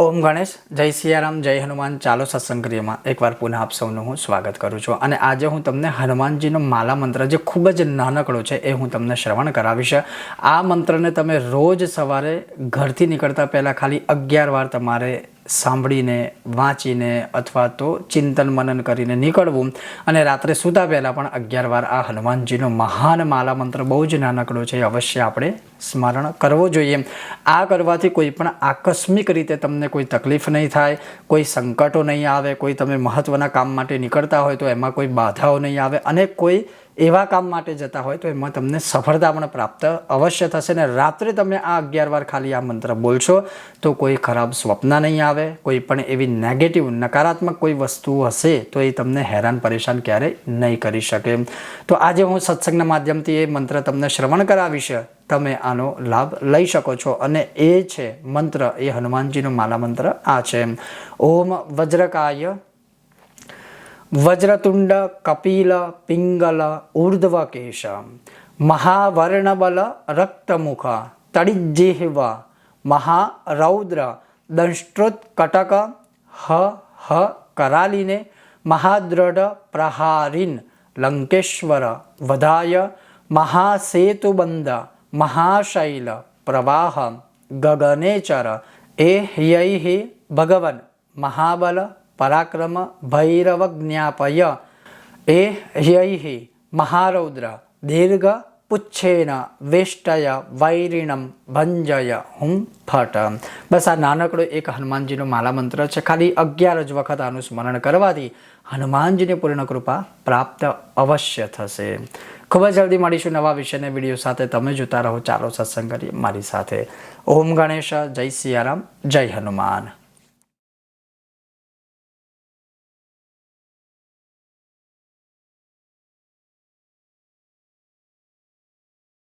ઓમ ગણેશ, જય સિયારામ, જય હનુમાન. ચાલો સત્સંગ ક્રિયામાં એકવાર પુનઃ આપ સૌનું હું સ્વાગત કરું છું. અને આજે હું તમને હનુમાનજીનો માલા મંત્ર જે ખૂબ જ નાનકડો છે એ હું તમને શ્રવણ કરાવીશ. આ મંત્રને તમે રોજ સવારે ઘરથી નીકળતા પહેલાં ખાલી અગિયાર વાર તમારે સાંભળીને, વાંચીને અથવા તો ચિંતન મનન કરીને નીકળવું. અને રાત્રે સૂતા પહેલાં પણ અગિયાર વાર આ હનુમાનજીનો મહાન માલા મંત્ર બહુ જ નાનકડો છે અવશ્ય આપણે સ્મરણ કરવો જોઈએ. આ કરવાથી કોઈ પણ આકસ્મિક રીતે તમને કોઈ તકલીફ નહીં થાય, કોઈ સંકટો નહીં આવે, કોઈ તમે મહત્ત્વના કામ માટે નીકળતા હોય તો એમાં કોઈ બાધાઓ નહીં આવે અને કોઈ એવા કામ માટે જતા હોય તો એમાં તમને સફળતા પણ પ્રાપ્ત અવશ્ય થશે ને રાત્રે તમે આ અગિયાર વાર ખાલી આ મંત્ર બોલશો તો કોઈ ખરાબ સ્વપ્ન નહીં આવે, કોઈ પણ એવી નેગેટિવ નકારાત્મક કોઈ વસ્તુ હશે તો એ તમને હેરાન પરેશાન ક્યારેય નહીં કરી શકે. તો આજે હું સત્સંગના માધ્યમથી એ મંત્ર તમને શ્રવણ કરાવીશ. તમે આનો લાભ લઈ શકો છો અને એ છે મંત્ર, એ હનુમાનજીનો માલા મંત્ર, આ છે. ઓમ વજ્રકાય વજ્રતુંડ કપિલ પિંગલ ઉર્ધ્વકેશ મહાવર્ણબલ રક્તમુખ તડિજ્જિહ્વ મહારૌદ્ર દંષ્ટ્રોત્કટક હ હ કરાલીને મહાદ્રઢ પ્રહારીન લંકેશ્વર વધાય મહાસેતુબંધ મહાશૈલ પ્રવાહ ગગનેચર એ હ્યૈः ભગવન મહાબલ પરાક્રમ ભૈરવ જ્ઞાપય. એ હ્યૈः મહારૌદ્ર દીર્ઘ પુચ્છેન વેષ્ટય વૈરિણમ ભંજય હું ફટ. બસ આ નાનકડો એક હનુમાનજીનો માલા મંત્ર છે. ખાલી અગિયાર જ વખત આનું સ્મરણ કરવાથી હનુમાનજીની પૂર્ણ કૃપા પ્રાપ્ત અવશ્ય થશે. ખૂબ જ જલ્દી મળીશું નવા વિષયના વીડિયો સાથે. તમે જોતા રહો. ચાલો સત્સંગ કરીએ મારી સાથે. ઓમ ગણેશ, જય સિયારામ, જય હનુમાન.